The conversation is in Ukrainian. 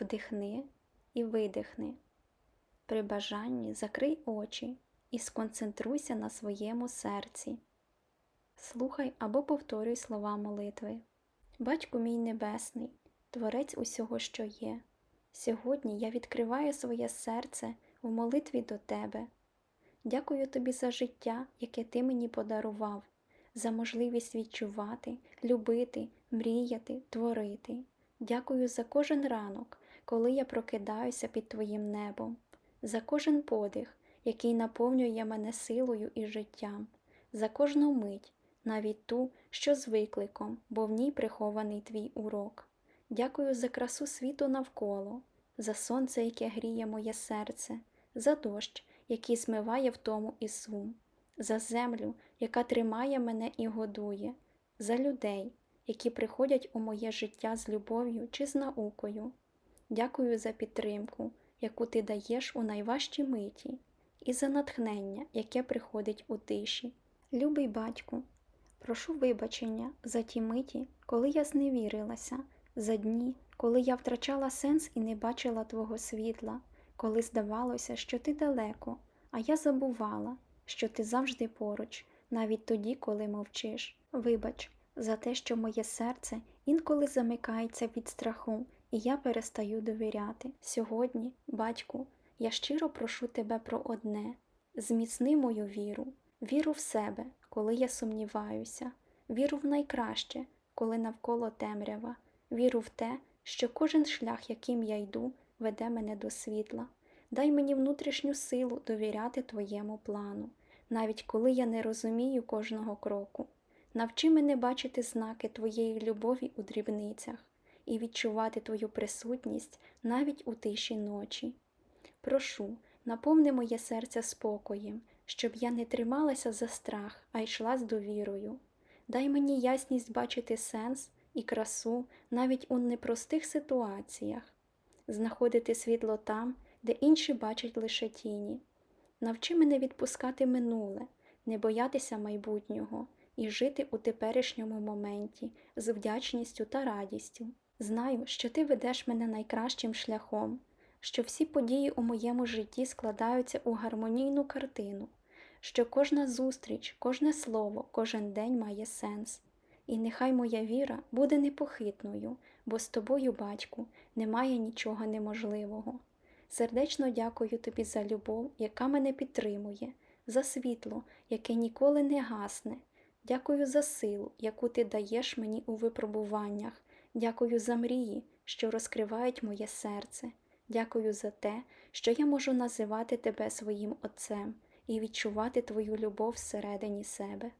Вдихни і видихни. При бажанні закрий очі і сконцентруйся на своєму серці. Слухай або повторюй слова молитви. Батьку мій Небесний, Творець усього, що є. Сьогодні я відкриваю своє серце в молитві до Тебе. Дякую Тобі за життя, яке Ти мені подарував, за можливість відчувати, любити, мріяти, творити. Дякую за кожен ранок, коли я прокидаюся під Твоїм небом, за кожен подих, який наповнює мене силою і життям, за кожну мить, навіть ту, що з викликом, бо в ній прихований твій урок. Дякую за красу світу навколо, за сонце, яке гріє моє серце, за дощ, який змиває втому і сум, за землю, яка тримає мене і годує, за людей, які приходять у моє життя з любов'ю чи з наукою. Дякую за підтримку, яку ти даєш у найважчі миті, і за натхнення, яке приходить у тиші. Любий батьку, прошу вибачення за ті миті, коли я зневірилася, за дні, коли я втрачала сенс і не бачила Твого світла, коли здавалося, що ти далеко, а я забувала, що ти завжди поруч, навіть тоді, коли мовчиш. Вибач за те, що моє серце інколи замикається від страху, і я перестаю довіряти. Сьогодні, батьку, я щиро прошу тебе про одне: зміцни мою віру, віру в себе, коли я сумніваюся, віру в найкраще, коли навколо темрява, віру в те, що кожен шлях, яким я йду, веде мене до світла. Дай мені внутрішню силу довіряти Твоєму плану, навіть коли я не розумію кожного кроку. Навчи мене бачити знаки Твоєї любові у дрібницях і відчувати Твою присутність навіть у тиші ночі. Прошу, наповни моє серце спокоєм, щоб я не трималася за страх, а йшла з довірою. Дай мені ясність бачити сенс і красу навіть у непростих ситуаціях, знаходити світло там, де інші бачать лише тіні. Навчи мене відпускати минуле, не боятися майбутнього і жити у теперішньому моменті з вдячністю та радістю. Знаю, що ти ведеш мене найкращим шляхом, що всі події у моєму житті складаються у гармонійну картину, що кожна зустріч, кожне слово, кожен день має сенс. І нехай моя віра буде непохитною, бо з тобою, батьку, немає нічого неможливого. Сердечно дякую тобі за любов, яка мене підтримує, за світло, яке ніколи не гасне. Дякую за силу, яку ти даєш мені у випробуваннях. Дякую за мрії, що розкривають моє серце. Дякую за те, що я можу називати тебе своїм Отцем і відчувати твою любов всередині себе.